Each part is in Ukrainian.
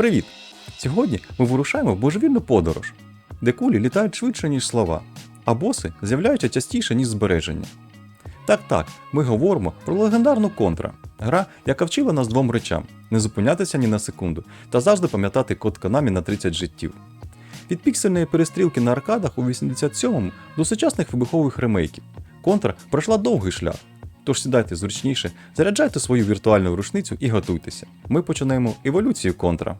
Привіт! Сьогодні ми вирушаємо в божевільну подорож, де кулі літають швидше, ніж слова, а боси з'являються частіше, ніж збереження. Так так, ми говоримо про легендарну контра, гра, яка вчила нас двом речам: не зупинятися ні на секунду та завжди пам'ятати код Konami на 30 життів. Від піксельної перестрілки на аркадах у 87-му до сучасних вибухових ремейків. Контра пройшла довгий шлях. Тож сідайте зручніше, заряджайте свою віртуальну рушницю і готуйтеся. Ми починаємо еволюцію контра.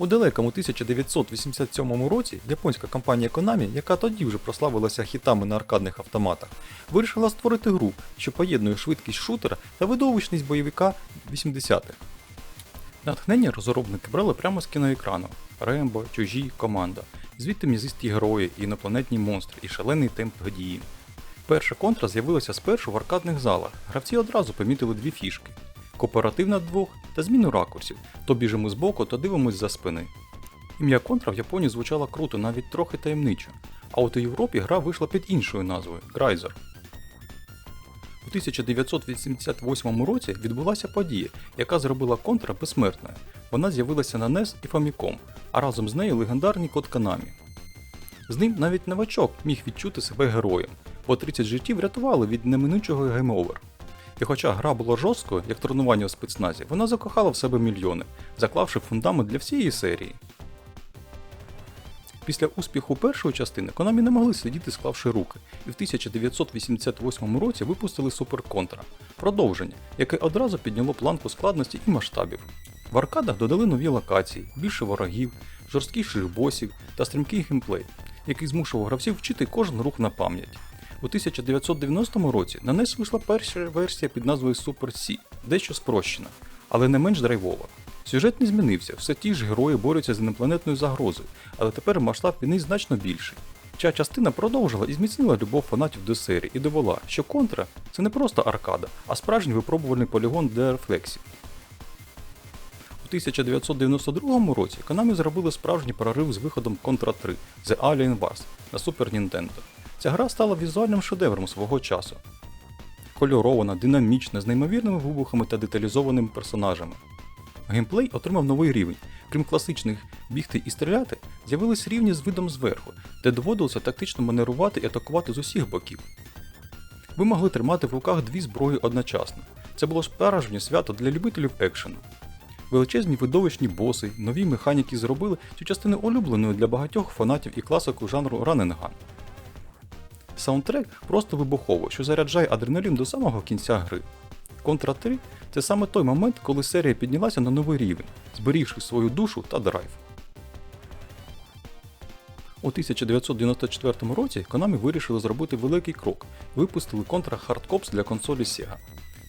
У далекому 1987 році японська компанія Konami, яка тоді вже прославилася хітами на аркадних автоматах, вирішила створити гру, що поєднує швидкість шутера та видовищність бойовика 80-х. Натхнення розробники брали прямо з кіноекрану: Рембо, чужі, команда. Звідти м'язисті герої, інопланетні монстри, і шалений темп події. Перша контра з'явилася спершу в аркадних залах. Гравці одразу помітили дві фішки: кооператив на двох та зміну ракурсів. То біжимо збоку, то дивимось за спини. Ім'я контра в Японії звучало круто, навіть трохи таємничо. А от у Європі гра вийшла під іншою назвою Грайзер. У 1988 році відбулася подія, яка зробила контра безсмертною. Вона з'явилася на NES і Famicom, а разом з нею легендарний код Konami. З ним навіть новачок міг відчути себе героєм, бо 30 життів врятували від неминучого гейм-овер. І хоча гра була жорсткою, як тренування у спецназі, вона закохала в себе мільйони, заклавши фундамент для всієї серії. Після успіху першої частини Konami не могли сидіти склавши руки, і в 1988 році випустили Super Contra продовження, яке одразу підняло планку складності і масштабів. В аркадах додали нові локації, більше ворогів, жорсткіших босів та стрімкий геймплей, який змушував гравців вчити кожен рух на пам'ять. У 1990 році на NES вийшла перша версія під назвою Super C, дещо спрощена, але не менш драйвова. Сюжет не змінився, все ті ж герої борються з інопланетною загрозою, але тепер масштаб війни значно більший. Ця частина продовжила і зміцнила любов фанатів до серії і довела, що контра це не просто аркада, а справжній випробувальний полігон для рефлексів. У 1992 році Konami зробили справжній прорив з виходом Contra 3 The Alien Wars на Super Nintendo. Ця гра стала візуальним шедевром свого часу. Кольорована, динамічна, з неймовірними вибухами та деталізованими персонажами. Геймплей отримав новий рівень. Крім класичних бігти і стріляти, з'явились рівні з видом зверху, де доводилося тактично маневрувати і атакувати з усіх боків. Ви могли тримати в руках дві зброї одночасно. Це було справжнє свято для любителів екшену. Величезні видовищні боси, нові механіки зробили цю частину улюбленою для багатьох фанатів і класику жанру раненган. Саундтрек просто вибухово, що заряджає адреналін до самого кінця гри. Контра 3 це саме той момент, коли серія піднялася на новий рівень, зберігши свою душу та драйв. У 1994 році Konami вирішили зробити великий крок випустили Contra Hard Cops для консолі Sega,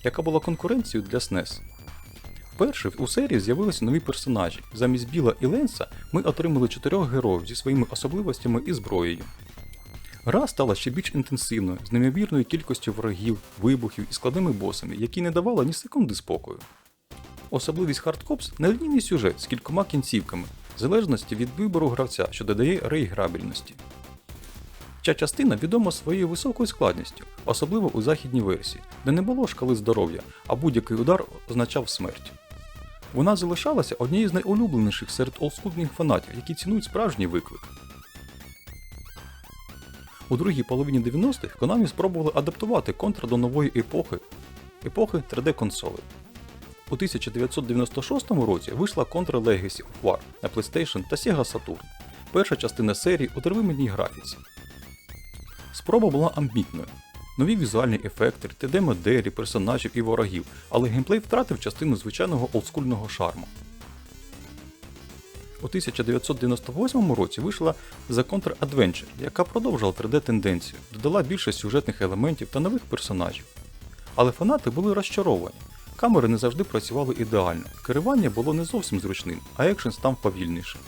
яка була конкуренцією для SNES. Вперше у серії з'явилися нові персонажі. Замість Біла і Ленса ми отримали чотирьох героїв зі своїми особливостями і зброєю. Гра стала ще більш інтенсивною, з неймовірною кількістю ворогів, вибухів і складними босами, які не давали ні секунди спокою. Особливість Cops – нелінійний сюжет з кількома кінцівками, в залежності від вибору гравця, що додає реіграбельності. Ця частина відома своєю високою складністю, особливо у західній версії, де не було шкали здоров'я, а будь-який удар означав смерть. Вона залишалася однією з найулюбленіших серед олдскульних фанатів, які цінують справжній виклик. У другій половині 90-х Konami спробували адаптувати контра до нової епохи епохи 3D-консолей. У 1996 році вийшла Contra Legacy of War на PlayStation та Sega Saturn, перша частина серії у тривимірній графіці. Спроба була амбітною. Нові візуальні ефекти, 3D-моделі, персонажів і ворогів, але геймплей втратив частину звичайного олдскульного шарму. У 1998 році вийшла The Contra Adventure, яка продовжила 3D-тенденцію, додала більше сюжетних елементів та нових персонажів. Але фанати були розчаровані. Камери не завжди працювали ідеально, керування було не зовсім зручним, а екшен став повільнішим.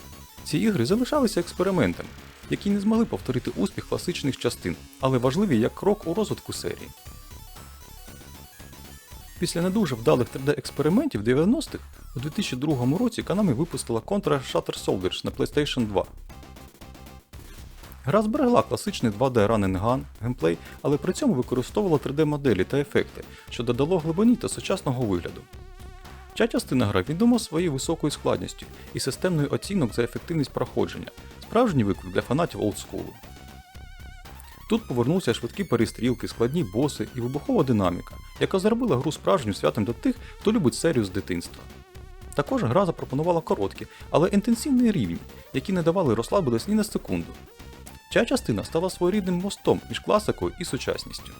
Ці ігри залишалися експериментами, які не змогли повторити успіх класичних частин, але важливі як крок у розвитку серії. Після не дуже вдалих 3D-експериментів 90-х у 2002 році Konami випустила Contra Shutter Soldiers на PlayStation 2. Гра зберегла класичний 2D Run and Gun геймплей, але при цьому використовувала 3D моделі та ефекти, що додало глибині та сучасного вигляду. Ця частина гри відома своєю високою складністю і системною оцінок за ефективність проходження, справжній виклик для фанатів олдскулу. Тут повернувся швидкі перестрілки, складні боси і вибухова динаміка, яка зробила гру справжнім святом для тих, хто любить серію з дитинства. Також гра запропонувала короткі, але інтенсивні рівні, які не давали розслабитись ні на секунду. Ця частина стала своєрідним мостом між класикою і сучасністю.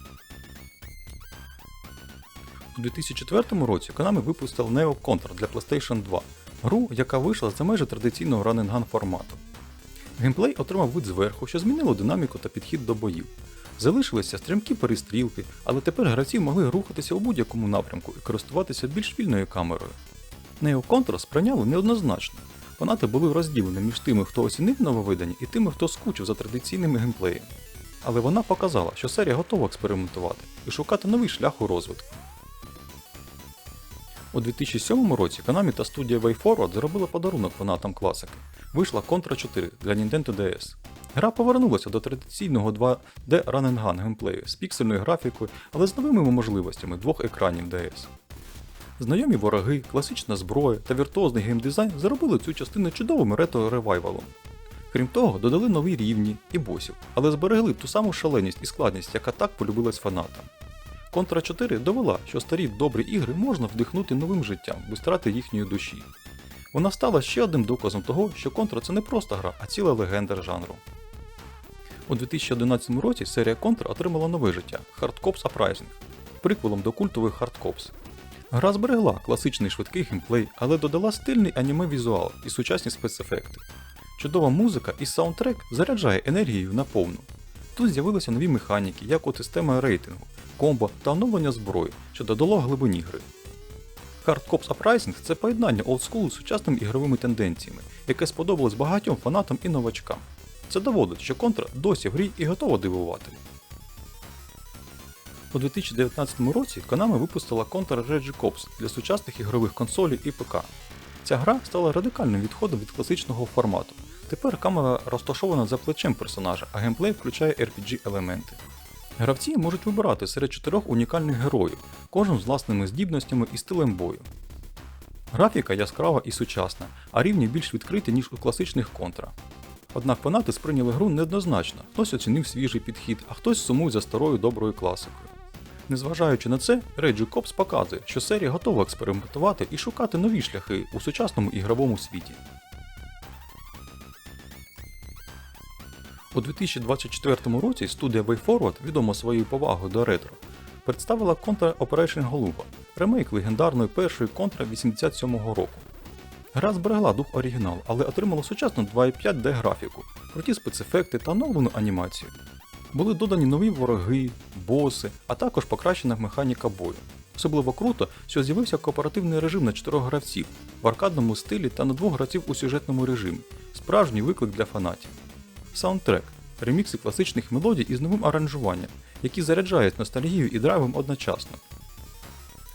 У 2004 році Konami випустив Neo Contra для PlayStation 2, гру, яка вийшла за межі традиційного run-and-gun формату. Геймплей отримав вид зверху, що змінило динаміку та підхід до боїв. Залишилися стрімкі перестрілки, але тепер гравці могли рухатися у будь-якому напрямку і користуватися більш вільною камерою. Neo Contra сприйняли неоднозначно. Фанати були розділені між тими, хто оцінив нововидання, і тими, хто скучив за традиційними геймплеєм. Але вона показала, що серія готова експериментувати і шукати новий шлях у розвитку. У 2007 році Konami та студія WayForward зробили подарунок фанатам класики. Вийшла Contra 4 для Nintendo DS. Гра повернулася до традиційного 2D Run and Gun геймплею з піксельною графікою, але з новими можливостями двох екранів DS. Знайомі вороги, класична зброя та віртуозний геймдизайн зробили цю частину чудовим ретро-ревайвалом. Крім того, додали нові рівні і босів, але зберегли ту саму шаленість і складність, яка так полюбилась фанатам. Contra 4 довела, що старі добрі ігри можна вдихнути новим життям без втрати їхньої душі. Вона стала ще одним доказом того, що Contra це не просто гра, а ціла легенда жанру. У 2011 році серія Contra отримала нове життя Hard Cops Uprising, приквелом до культових Hard Cops. Гра зберегла класичний швидкий геймплей, але додала стильний аніме візуал і сучасні спецефекти. Чудова музика і саундтрек заряджає енергією на повну. Тут з'явилися нові механіки, як от система рейтингу, комбо та оновлення зброї, що додало глибині гри. Hard Cops Uprising це поєднання олдскулу з сучасними ігровими тенденціями, яке сподобалось багатьом фанатам і новачкам. Це доводить, що контра досі в грі і готова дивувати. У 2019 році Konami випустила Contra Regi Cops для сучасних ігрових консолей і ПК. Ця гра стала радикальним відходом від класичного формату. Тепер камера розташована за плечем персонажа, а геймплей включає RPG-елементи. Гравці можуть вибирати серед чотирьох унікальних героїв, кожен з власними здібностями і стилем бою. Графіка яскрава і сучасна, а рівні більш відкриті, ніж у класичних контра. Однак фанати сприйняли гру неоднозначно, хтось оцінив свіжий підхід, а хтось сумує за старою доброю класикою. Незважаючи на це, Reggie Cops показує, що серія готова експериментувати і шукати нові шляхи у сучасному ігровому світі. У 2024 році студія WayForward, відома своєю повагою до ретро, представила Contra Operation Голуба, ремейк легендарної першої Contra 87-го року. Гра зберегла дух оригіналу, але отримала сучасну 2.5D графіку, круті спецефекти та оновлену анімацію. Були додані нові вороги, боси, а також покращена механіка бою. Особливо круто, що з'явився кооперативний режим на 4 гравців в аркадному стилі та на двох гравців у сюжетному режимі. Справжній виклик для фанатів. Саундтрек ремікси класичних мелодій із новим аранжуванням, які заряджають ностальгію і драйвом одночасно.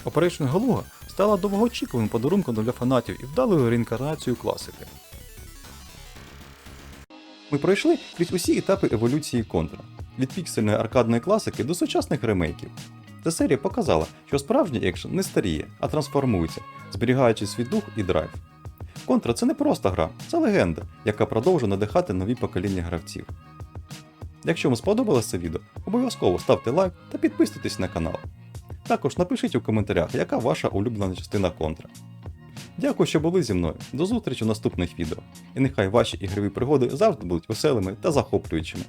Operation Галуга стала довгоочікуваним подарунком для фанатів і вдалою реінкарнацією класики. Ми пройшли крізь усі етапи еволюції контра від піксельної аркадної класики до сучасних ремейків. Ця серія показала, що справжній екшен не старіє, а трансформується, зберігаючи свій дух і драйв. Контра це не просто гра, це легенда, яка продовжує надихати нові покоління гравців. Якщо вам сподобалось це відео, обов'язково ставте лайк та підписуйтесь на канал. Також напишіть у коментарях, яка ваша улюблена частина контра. Дякую, що були зі мною. До зустрічі у наступних відео. І нехай ваші ігрові пригоди завжди будуть веселими та захоплюючими.